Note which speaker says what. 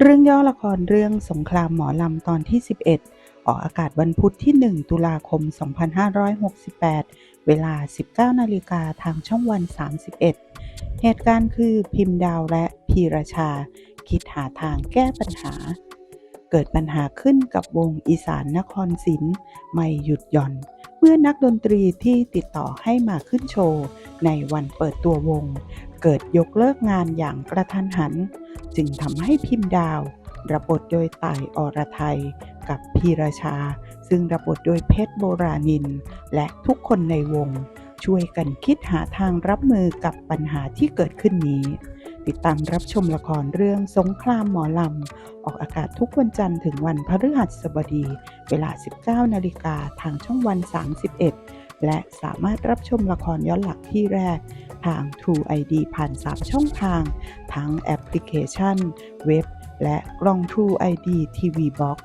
Speaker 1: เรื่องย่อละครเรื่องสงครามหมอลำตอนที่ 11 ออกอากาศวันพุธที่ 1 ตุลาคม 2568 เวลา 19 นาฬิกาทางช่องวัน 31 เหตุการณ์คือพิมพ์ดาวและพีราชา คิดหาทางแก้ปัญหา เกิดปัญหาขึ้นกับวงอีสานนครศิลป์ไม่หยุดหย่อน มื่อนักดนตรีที่ติดต่อให้มาขึ้นโชว์ ในวันเปิดตัววง เกิดยกเลิกงานอย่างกระทันหัน จึงทำให้พิมพ์ดาว รับบทโดยต่ายอรไทย กับพีราชา ซึ่งรับบทโดยเพชรโบราณิน และทุกคนในวง ช่วยกันคิดหาทางรับมือกับปัญหาที่เกิดขึ้นนี้ ติดตามรับชมละครเรื่องสงครามหมอลำ ออกอากาศทุกวันจันทร์ถึงวันพฤหัสบดี เวลา 19 นาฬิกาทางช่องวัน 31 และสามารถรับชมละครย้อนหลังที่แรก ทาง True ID ผ่าน 3 ช่องทาง ทั้งแอปพลิเคชัน เว็บ และกล้อง True ID TV Box